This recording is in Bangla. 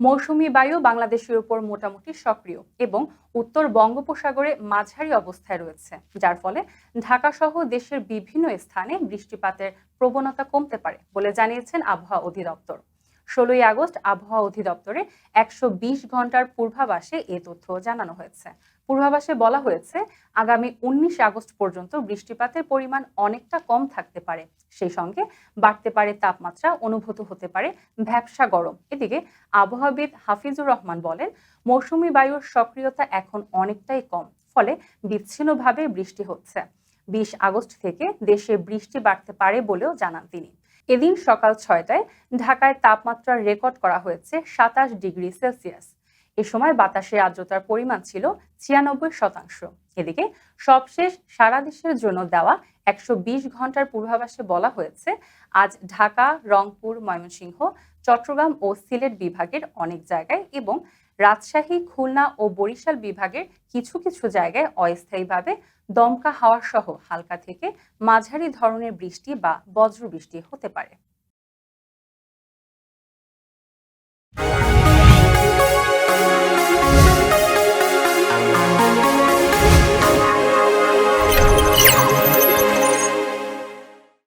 মৌসুমী বায়ু বাংলাদেশের উপর মোটামুটি সক্রিয় এবং উত্তর বঙ্গোপসাগরে মাঝারি অবস্থায় রয়েছে, যার ফলে ঢাকা সহ দেশের বিভিন্ন স্থানে বৃষ্টিপাতের প্রবণতা কমতে পারে বলে জানিয়েছেন আবহাওয়া অধিদপ্তর। ষোলোই আগস্ট আবহাওয়া অধিদপ্তরে একশো বিশ ঘণ্টার পূর্বাভাসে এ তথ্য জানানো হয়েছে। পূর্বাভাসে বলা হয়েছে, আগামী উনিশ আগস্ট পর্যন্ত বৃষ্টিপাতের পরিমাণ অনেকটা কম থাকতে পারে। সেই সঙ্গে বাড়তে পারে তাপমাত্রা, অনুভূত হতে পারে ভ্যাবসা গরম। এদিকে আবহাওয়াবিদ হাফিজুর রহমান বলেন, মৌসুমী বায়ুর সক্রিয়তা এখন অনেকটাই কম, ফলে বিচ্ছিন্নভাবে বৃষ্টি হচ্ছে। বিশ আগস্ট থেকে দেশে বৃষ্টি বাড়তে পারে বলেও জানান তিনি। এদিন সকাল ছয়টায় ঢাকায় তাপমাত্রা রেকর্ড করা হয়েছে সাতাশ ডিগ্রি সেলসিয়াস। এ সময় বাতাসে আর্দ্রতার পরিমাণ ছিল ছিয়ানব্বই শতাংশ। এদিকে সবশেষ সারা দেশের জন্য দেওয়া একশো বিশ ঘণ্টার পূর্বাভাসে বলা হয়েছে, আজ ঢাকা, রংপুর, ময়মনসিংহ, চট্টগ্রাম ও সিলেট বিভাগের অনেক জায়গায় এবং রাজশাহী, খুলনা ও বরিশাল বিভাগের কিছু কিছু জায়গায় অস্থায়ীভাবে দমকা হাওয়া সহ হালকা থেকে মাঝারি ধরনের বৃষ্টি বা বজ্র বৃষ্টি হতে পারে।